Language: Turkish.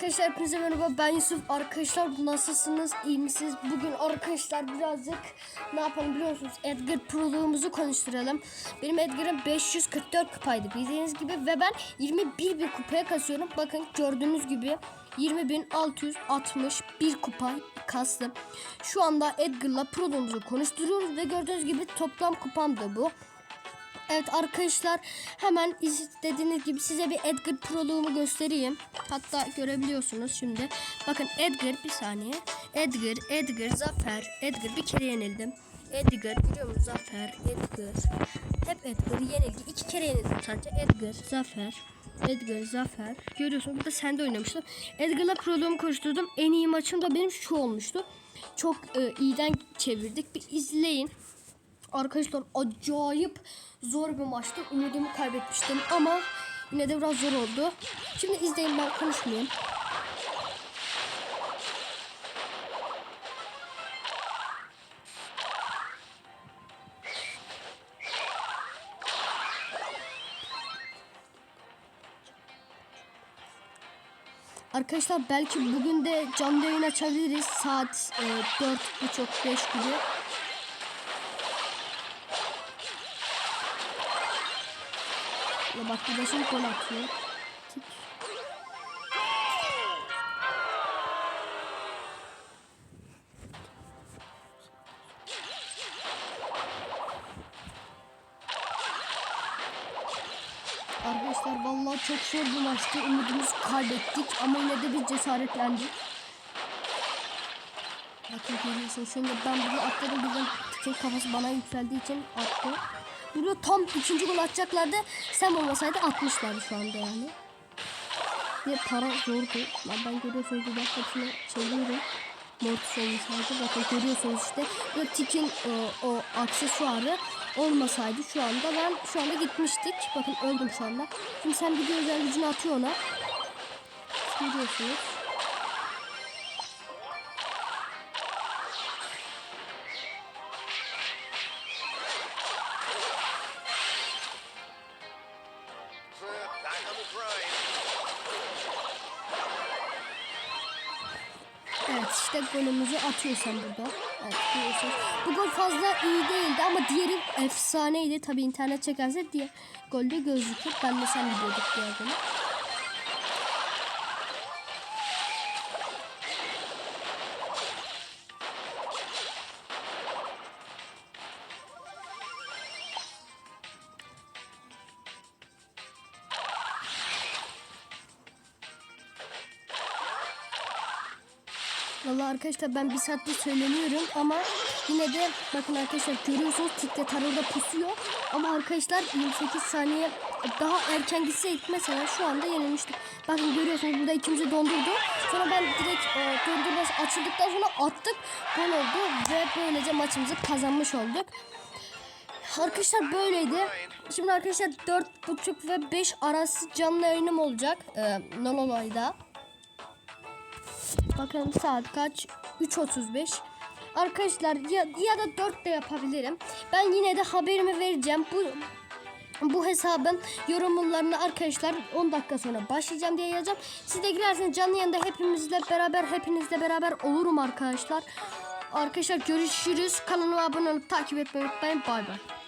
Arkadaşlar hepinize merhaba. Ben Yusuf. Arkadaşlar nasılsınız? İyi misiniz? Bugün arkadaşlar birazcık ne yapalım biliyor musunuz? Edgar Pro'luğumuzu konuşturalım. Benim Edgar'ım 544 kupaydı bildiğiniz gibi ve ben 21 bir kupaya kasıyorum. Bakın gördüğünüz gibi 20.661 kupa kastım. Şu anda Edgar'la Pro'luğumuzu konuşturuyoruz ve gördüğünüz gibi toplam kupam da bu Evet arkadaşlar hemen istediğiniz gibi size bir Edgar proluğumu göstereyim. Hatta görebiliyorsunuz şimdi. Bakın Edgar bir saniye. Edgar, Edgar, Zafer. Edgar bir kere yenildim. Edgar biliyor musun Zafer, Edgar. Hep Edgar yenildi. İki kere yenildim sadece. Edgar, Zafer. Edgar, Zafer. Görüyorsun burada sen de oynamıştım. Edgar'la proluğumu koşturdum. En iyi maçım da benim şu olmuştu. Çok e, iyiden çevirdik. Bir izleyin. Arkadaşlar acayip zor bir maçtı. Umudumu kaybetmiştim ama yine de biraz zor oldu. Şimdi izleyin ben konuşmayayım. Arkadaşlar belki bugün de canlı yayın açabiliriz. Saat e, 4.30-5 gibi. Ya bak şimdi gol atıyor. Arkadaşlar vallahi çok zor bir maçtı. Umudumuzu kaybettik ama yine de biz cesaretlendik. Bakın görüyorsun şimdi ben bunu atladım birden tiket kafası bana yükseldiği için attı. Burada tam ikinci gol atacaklardı. Sen olmasaydı atmışlardı şu anda yani. Ve para zordu. Ben, ben görüyorsunuz bir dakika hepsini çeviriyorum. Mortis olmasaydı bakın görüyorsunuz işte. Bu tikin o, o aksesuarı olmasaydı şu anda ben şu anda gitmiştik. Bakın öldüm şu anda. Şimdi sen video özel gücünü atıyor ona. Görüyorsunuz. Evet işte golümüzü atıyor sen burada. Evet görüyorsunuz. Bu gol fazla iyi değildi ama diğeri efsaneydi. Tabi internet çekerse diye golde gözükür. Ben de sen biliyorduk diğer golü. Vallahi arkadaşlar ben bir saattir söyleniyorum ama yine de bakın arkadaşlar görüyorsunuz tikte tarolda pusuyor. Ama arkadaşlar 28 saniye daha erken gitseydik mesela şu anda yenilmiştik. Bakın görüyorsunuz burada ikimizi dondurdu. Sonra ben direkt e, dondurması açıldıktan sonra attık. Gol oldu ve böylece maçımızı kazanmış olduk. Arkadaşlar böyleydi. Şimdi arkadaşlar 4.5 ve 5 arası canlı yayınım olacak. E, Nololay'da. Bakın saat kaç? 3.35. Arkadaşlar ya, ya da 4 de yapabilirim. Ben yine de haberimi vereceğim. Bu bu hesabın yorumlarını arkadaşlar 10 dakika sonra başlayacağım diye yazacağım. Siz de girerseniz canlı yayında hepimizle beraber hepinizle beraber olurum arkadaşlar. Arkadaşlar görüşürüz. Kanalıma abone olup takip etmeyi unutmayın. Bay bay.